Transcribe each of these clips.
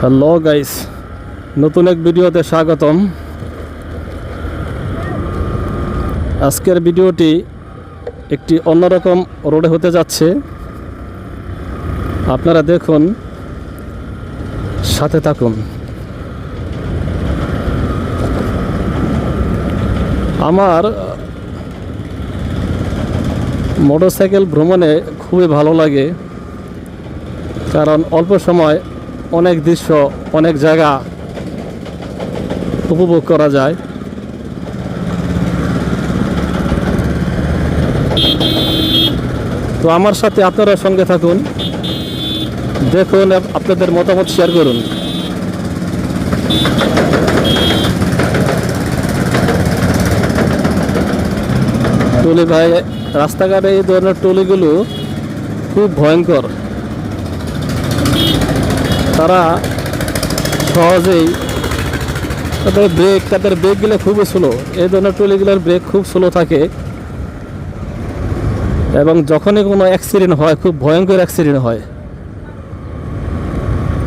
Hello guys নতুন এক ভিডিওতে স্বাগতম। আজকের ভিডিওটি একটি অন্যরকম রোডে হতে যাচ্ছে। আপনারা দেখুন, সাথে থাকুন। আমার মোটরসাইকেল ভ্রমণে খুবই ভালো লাগে, কারণ অল্প সময় অনেক দৃশ্য, অনেক জায়গা উপভোগ করা যায়। তো আমার সাথে আপনারা সঙ্গে থাকুন। দেখুন আপনাদের মতামত শেয়ার করুন। টলি ভাই, রাস্তাঘাটে এই ধরনের টলিগুলো খুব ভয়ঙ্কর। তারা সহজেই তাদের ব্রেক তাদের ব্রেকগুলো খুবই স্লো এই ধরনের ট্রলিগুলোর ব্রেক খুব স্লো থাকে। এবং যখনই কোনো অ্যাক্সিডেন্ট হয়, খুব ভয়ঙ্কর অ্যাক্সিডেন্ট হয়।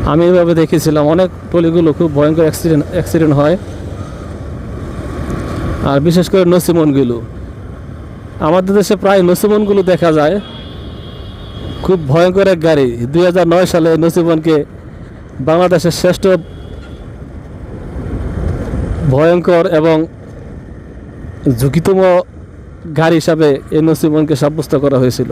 আমি এভাবে দেখেছিলাম, অনেক ট্রলিগুলো খুব ভয়ঙ্কর অ্যাক্সিডেন্ট অ্যাক্সিডেন্ট হয়। আর বিশেষ করে নসিমনগুলো। আমাদের দেশে প্রায় নসিমনগুলো দেখা যায়। খুব ভয়ঙ্কর এক গাড়ি। দু হাজার নয় সালে নসিবনকে বাংলাদেশের শ্রেষ্ঠ ভয়ঙ্কর এবং ঝুঁকিতম গাড়ি হিসাবে এই নসিবনকে সাব্যস্ত করা হয়েছিল।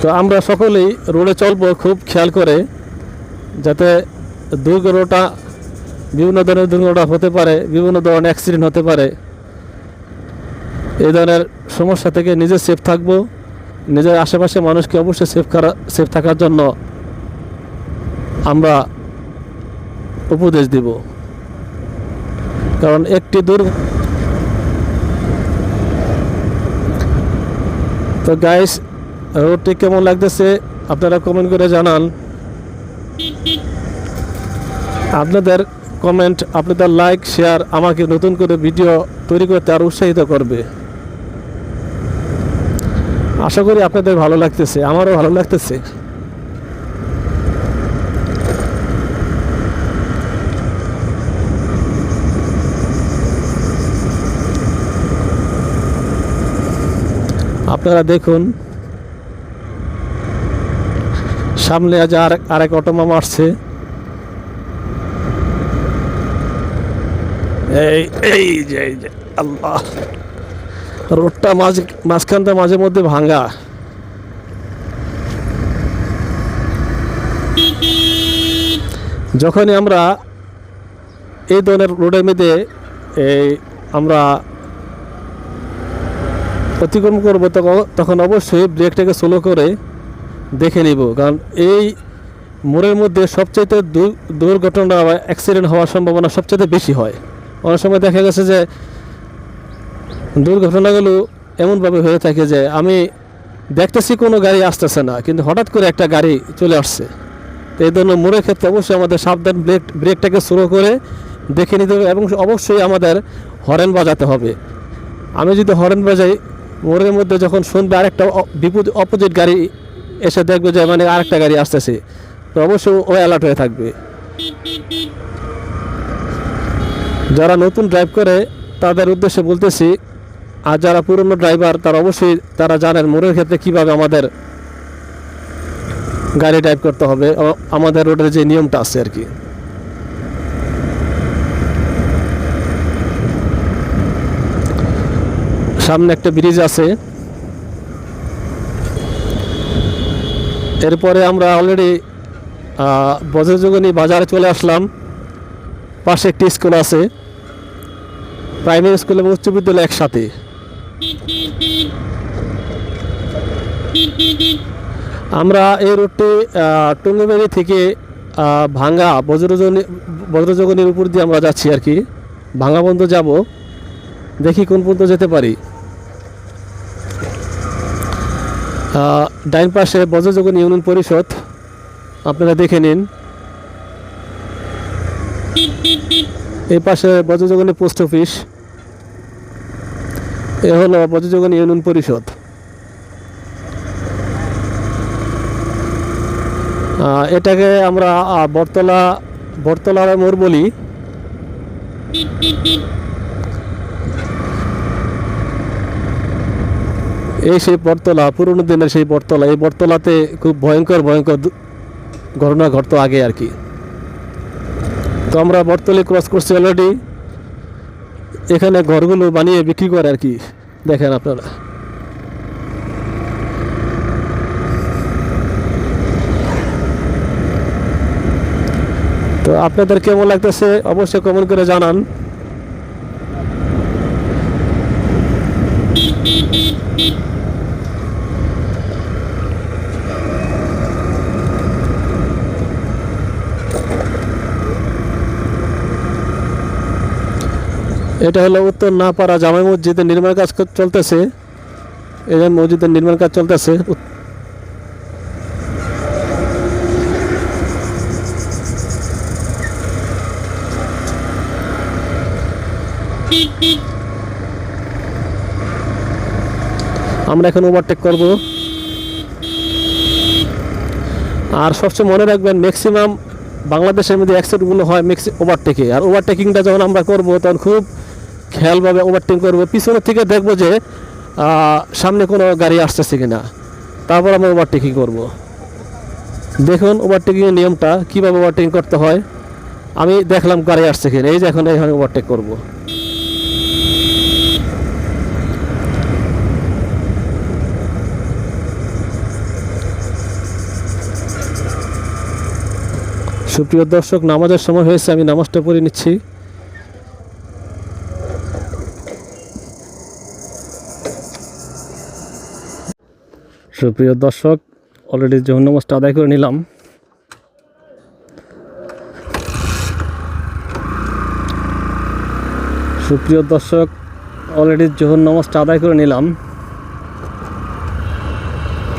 তো আমরা সকলেই রোডে চলবো, খুব খেয়াল করে যাতে দুর্ঘটনা বিভিন্ন ধরনের দুর্ঘটনা হতে পারে, বিভিন্ন ধরনের অ্যাক্সিডেন্ট হতে পারে। এই ধরনের সমস্যা থেকে নিজে সেফ থাকব। নিজের আশেপাশে মানুষকে অবশ্যই সেফ করা সেফ থাকার জন্য আমরা উপদেশ দিব। কারণ একটি দূর তো গাইস রোডটি কেমন লাগতেছে? আপনারা কমেন্ট করে জানান। আপনাদের কমেন্ট আপনাদের লাইক শেয়ার আমাকে নতুন করে ভিডিও তৈরি করতে আরও উৎসাহিত করবে। আশা করি আপনাদের ভালো লাগতেছে, আমারও ভালো লাগতেছে। আপনারা দেখুন, সামনে আজ আর আরেক অটো মামা আসছে। এই এই এই যে, আল্লাহ। রোডটা মাঝ মাঝখানটা মাঝে মধ্যে ভাঙা যখনই আমরা এই ধরনের রোডের মধ্যে, এই আমরা অতিক্রম করব, তখন অবশ্যই ব্রেকটাকে স্লো করে দেখে নিব। কারণ এই মোড়ের মধ্যে সবচাইতে দুর্ঘটনা বা অ্যাক্সিডেন্ট হওয়ার সম্ভাবনা সবচাইতে বেশি হয়। অনেক সময় দেখা গেছে যে দুর্ঘটনাগুলো এমনভাবে হয়ে থাকে যে আমি দেখতেছি কোনো গাড়ি আসতেছে না, কিন্তু হঠাৎ করে একটা গাড়ি চলে আসছে। তো এই ধরনের মোড়ের ক্ষেত্রে অবশ্যই আমাদের সাবধান ব্রেক, ব্রেকটাকে স্লো করে দেখে নিতে হবে এবং অবশ্যই আমাদের হরেন বাজাতে হবে। আমি যদি হরেন বাজাই, মোড়ের মধ্যে যখন শুনবে আরেকটা বিপদ, অপোজিট গাড়ি এসে দেখবে যে মানে আরেকটা গাড়ি আসতেছে, তো অবশ্যই ও অ্যালার্ট হয়ে থাকবে। যারা নতুন ড্রাইভ করে, তাদের উদ্দেশ্যে বলতেছি আর যারা পুরনো ড্রাইভার তারা অবশ্যই তারা জানেন মোড়ের ক্ষেত্রে কীভাবে আমাদের গাড়ি ড্রাইভ করতে হবে আমাদের রোডের যে নিয়মটা আছে আর কি। সামনে একটা ব্রিজ আছে। এরপরে আমরা অলরেডি বজ্রযোগনী বাজারে চলে আসলাম। পাশে একটি স্কুল আছে। প্রাইমারি স্কুল এবং উচ্চ বিদ্যালয় একসাথে। আমরা এই আহ, টুঙ্গিবাড়ি থেকে ভাঙ্গা বজ্রজনী বজ্রযোগনীর উপর দিয়ে আমরা যাচ্ছি আর কি। ভাঙ্গা বন্ধ যাব। দেখি কোন পর্যন্ত যেতে পারি। ডাইন পাশে বজ্রযোগনী ইউনিয়ন পরিষদ। আপনারা দেখে নিন। এই পাশে বজ্রযোগনী পোস্ট অফিস। এ হলো বজ্রযোগনী ইউনিয়ন পরিষদ। এটাকে আমরা বটতলা, বটতলার মোড় বলি। এই সেই বটতলা, পুরনো দিনের সেই বটতলা, এই বটতলাতে খুব ভয়ঙ্কর ভয়ঙ্কর ঘটনা ঘটতো আগে আর কি। তো আমরা বটতলে ক্রস করছি অলরেডি এখানে ঘরগুলো বানিয়ে বিক্রি করে আর কি। দেখেন আপনারা। তো আপনাদের কেমন লাগতেছে? অবশ্যই কমেন্ট করে জানান। এটা হলো উত্তর নাপাড়া জামাই মসজিদের নির্মাণ কাজ চলতেছে। এই মসজিদের নির্মাণ কাজ চলতেছে। আমরা এখন ওভারটেক করব। আর সবচেয়ে মনে রাখবেন ম্যাক্সিমাম বাংলাদেশের মধ্যে অ্যাক্সিডেন্টগুলো হয় ম্যাক্সি ওভারটেকে আর ওভারটেকিংটা যখন আমরা করব, তখন খুব খেয়ালভাবে ওভারটেক করব। পিছনের থেকে দেখব যে সামনে কোনো গাড়ি আসতেছে কি না তারপর আমরা ওভারটেকিং করব। দেখুন ওভারটেকিংয়ের নিয়মটা, কীভাবে ওভারটেকিং করতে হয়। আমি দেখলাম গাড়ি আসছে কিনা। এই যে এখন এখানে ওভারটেক করব। সুপ্রিয় দর্শক, নামাজের সময় হয়েছে, আমি নামাজটা পড়ে নিচ্ছি। সুপ্রিয় দর্শক অলরেডি জোহর নামাজটা আদায় করে নিলাম। সুপ্রিয় দর্শক অলরেডি জোহর নামাজটা আদায় করে নিলাম।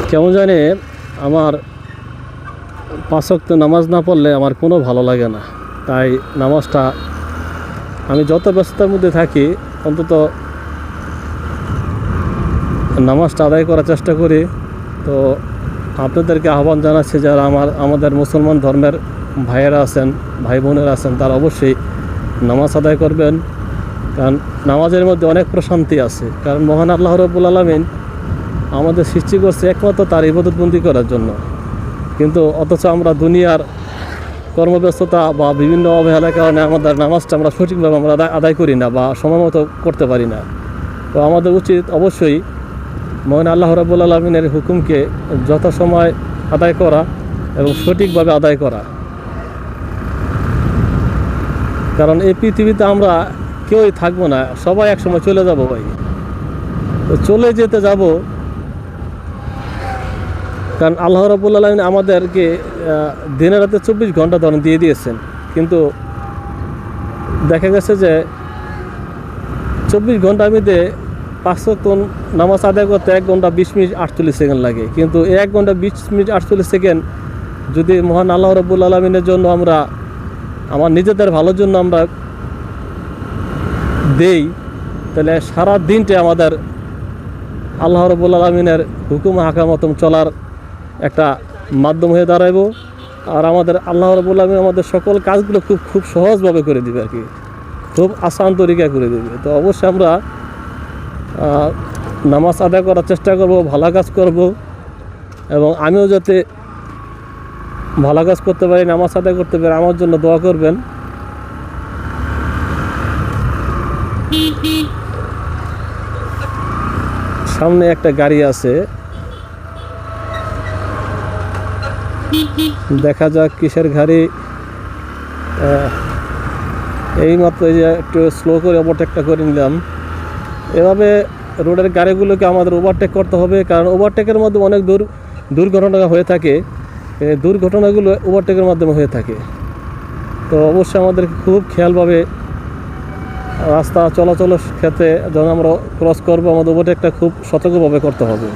কেমন জানে আমার পাঁচক্ত নামাজ না পড়লে আমার কোনো ভালো লাগে না। তাই নামাজটা আমি যত ব্যস্ততার মধ্যে থাকি, অন্তত নামাজটা আদায় করার চেষ্টা করি। তো আপনাদেরকে আহ্বান জানাচ্ছি যারা আমার, আমাদের মুসলমান ধর্মের ভাইয়েরা আছেন, ভাই বোনেরা আছেন, তারা অবশ্যই নামাজ আদায় করবেন। কারণ নামাজের মধ্যে অনেক প্রশান্তি আছে। কারণ মহান আল্লাহ রব্বুল আলমিন আমাদের সৃষ্টি করছে একমাত্র তার ইবাদতবন্দি করার জন্য। কিন্তু অথচ আমরা দুনিয়ার কর্মব্যস্ততা বা বিভিন্ন অবহেলার কারণে আমাদের নামাজটা আমরা সঠিকভাবে আমরা আদায় করি না বা সময় মতো করতে পারি না। তো আমাদের উচিত অবশ্যই মহান আল্লাহ রাবুল আলমিনের হুকুমকে যথাসময় আদায় করা এবং সঠিকভাবে আদায় করা। কারণ এই পৃথিবীতে আমরা কেউই থাকব না, সবাই একসময় চলে যাব ভাই। তো চলে যেতে যাব কারণ আল্লাহ রাবুল আলমিন আমাদেরকে দিনে রাতে চব্বিশ ঘণ্টা ধরেন দিয়ে দিয়েছেন। কিন্তু দেখা গেছে যে চব্বিশ ঘণ্টার মধ্যে পাঁচশো টন নামাজ আদায় করতে এক ঘণ্টা বিশ মিনিট আটচল্লিশ সেকেন্ড লাগে। কিন্তু এক ঘণ্টা বিশ মিনিট আটচল্লিশ সেকেন্ড যদি মহান আল্লাহ রব্বুল আলমিনের জন্য আমরা, আমার নিজেদের ভালোর জন্য আমরা দেই, তাহলে সারা দিনটা আমাদের আল্লাহ রব্বুল আলমিনের হুকুম হাকামতম চলার একটা মাধ্যম হয়ে দাঁড়াইব। আর আমাদের আল্লাহ রব্বুল আলমিন আমাদের সকল কাজগুলো খুব খুব সহজভাবে করে দিবে আর কি। খুব আসান তরিকায় করে দেবে। তো অবশ্যই আমরা নামাজ আদায় করার চেষ্টা করব, ভালো কাজ করব। এবং আমিও যাতে ভালো কাজ করতে পারি, নামাজ আদায় করতে পারি, আমার জন্য দোয়া করবেন। সামনে একটা গাড়ি আছে। দেখা যাক কিসের গাড়ি এই মাত্র যে একটু স্লো করে ওভারটেকটা করে নিলাম। এভাবে রোডের গাড়িগুলোকে আমাদের ওভারটেক করতে হবে, কারণ ওভারটেকের মধ্যে অনেক দূর দুর্ঘটনা হয়ে থাকে। দুর্ঘটনাগুলো ওভারটেকের মাধ্যমে হয়ে থাকে। তো অবশ্যই আমাদের খুব খেয়ালভাবে রাস্তা চলাচলের ক্ষেত্রে যখন আমরা ক্রস করব, আমাদের ওভারটেকটা খুব সতর্কভাবে করতে হবে।